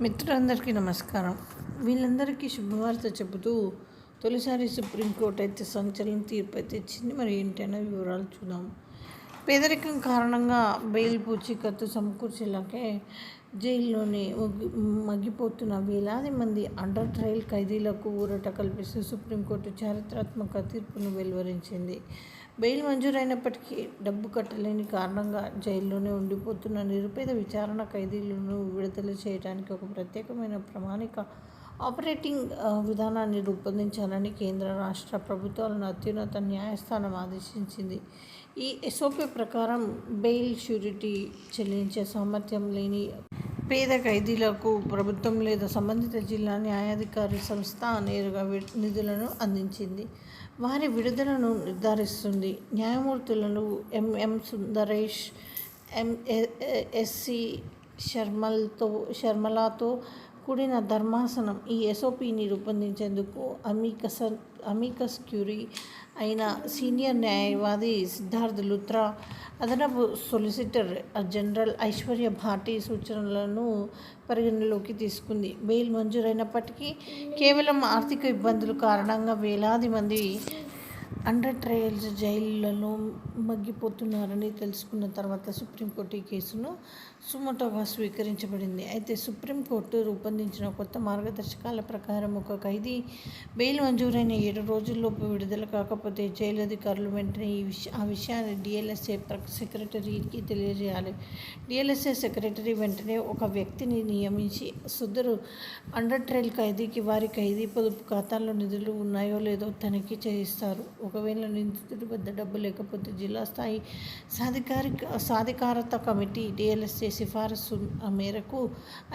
మిత్రులందరికీ నమస్కారం. వీళ్ళందరికీ శుభవార్త చెబుతూ తొలిసారి సుప్రీంకోర్టు అయితే సంచలన తీర్పు అయితే ఇచ్చింది. మరి ఏంటనే వివరాలు చూద్దాం. పేదరికం కారణంగా బెయిల్ పూచీకత్తు సమకూర్చేలాగే జైల్లోనే మగ్గిపోతున్న వేలాది మంది అండర్ ట్రయల్ ఖైదీలకు ఊరట కల్పిస్తూ సుప్రీంకోర్టు చారిత్రాత్మక తీర్పును వెలువరించింది. బెయిల్ మంజూరైనప్పటికీ డబ్బు కట్టలేని కారణంగా జైల్లోనే ఉండిపోతున్న నిరుపేద విచారణ ఖైదీలను విడుదల చేయడానికి ఒక ప్రత్యేకమైన ప్రామాణిక ఆపరేటింగ్ విధానాన్ని రూపొందించాలని కేంద్ర రాష్ట్ర ప్రభుత్వాలను అత్యున్నత న్యాయస్థానం ఆదేశించింది. ఈ ఎస్ఓపి ప్రకారం బెయిల్ షూరిటీ చెల్లించే సామర్థ్యం లేని పేద ఖైదీలకు ప్రభుత్వం లేదా సంబంధిత జిల్లా న్యాయాధికారి సంస్థ నేరుగా నిధులను అందించింది. వారి విడుదలను నిర్ధారిస్తుంది. న్యాయమూర్తులను M M Sundaresh M S C శర్మలతో శర్మలతో కూడిన ధర్మాసనం ఈ ఎస్ఓపిని రూపొందించేందుకు అమీకస అమీకస్ క్యూరీ అయిన సీనియర్ న్యాయవాది సిద్ధార్థ్ లుత్రా అదనపు సొలిసిటర్ జనరల్ ఐశ్వర్య భాటి సూచనలను పరిగణలోకి తీసుకుంది. బెయిల్ మంజూరైనప్పటికీ కేవలం ఆర్థిక ఇబ్బందుల కారణంగా వేలాది మంది అండర్ ట్రయల్స్ జైళ్ళలో మగ్గిపోతున్నారని తెలుసుకున్న తర్వాత సుప్రీంకోర్టు ఈ కేసును సుమోటోగా స్వీకరించబడింది. అయితే సుప్రీంకోర్టు రూపొందించిన కొత్త మార్గదర్శకాల ప్రకారం ఒక ఖైదీ బెయిల్ మంజూరైన ఏడు రోజుల్లోపు విడుదల కాకపోతే జైలు అధికారులు వెంటనే ఈ విష ఆ విషయాన్ని డిఎల్ఎస్ఏ సెక్రటరీకి తెలియజేయాలి. డిఎల్ఎస్ఏ సెక్రటరీ వెంటనే ఒక వ్యక్తిని నియమించి సుద్దరు అండర్ ట్రయల్ ఖైదీకి వారి ఖైదీ పొదుపు ఖాతాల్లో నిధులు ఉన్నాయో లేదో తనిఖీ చేయిస్తారు. ఒకవేళ నిందితుడి వద్ద డబ్బు లేకపోతే జిల్లా స్థాయి సాధికారిక సాధికారత కమిటీ డిఎల్ఎస్ఏ సిఫారసు మేరకు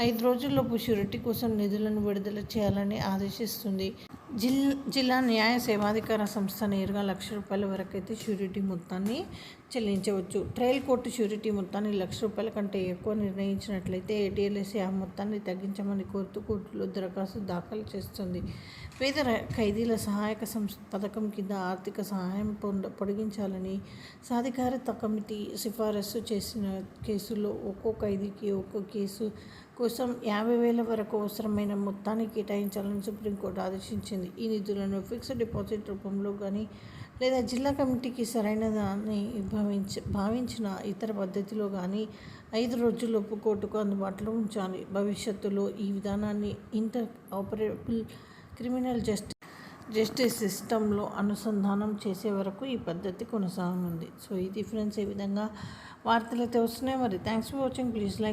ఐదు రోజుల్లోపు షూరిటీ కోసం నిధులను విడుదల చేయాలని ఆదేశిస్తుంది. జిల్ జిల్లా న్యాయ సేవాధికార సంస్థ నేరుగా లక్ష రూపాయల వరకైతే షూరిటీ మొత్తాన్ని చెల్లించవచ్చు. ట్రయల్ కోర్టు షూరిటీ మొత్తాన్ని లక్ష రూపాయల కంటే ఎక్కువ నిర్ణయించినట్లయితే ఏటీఎల్ఎస్ఏ ఆ మొత్తాన్ని తగ్గించమని కోర్టు కోర్టులో దరఖాస్తు దాఖలు చేస్తుంది. పేద ఖైదీల సహాయక సంస్థ పథకం కింద ఆర్థిక సహాయం పొంద పొడిగించాలని సాధికారత కమిటీ సిఫారసు చేసిన కేసులో ఒక్కో ఖైదీకి ఒక్కో కేసు కోసం యాభై వేల వరకు అవసరమైన మొత్తాన్ని కేటాయించాలని సుప్రీంకోర్టు ఆదేశించింది. ఈ నిధులను ఫిక్స్డ్ డిపాజిట్ రూపంలో కానీ లేదా జిల్లా కమిటీకి సరైనదాన్ని భావించ భావించిన ఇతర పద్ధతిలో కానీ ఐదు రోజుల్లోపు కోర్టుకు అందుబాటులో ఉంచాలి. భవిష్యత్తులో ఈ విధానాన్ని interoperable criminal justice justice సిస్టంలో అనుసంధానం చేసే వరకు ఈ పద్ధతి కొనసాగనుంది. సో ఇది ఫ్రెండ్స్ ఏ విధంగా వార్తలు అయితే వస్తున్నాయి. మరి thanks for watching. Please like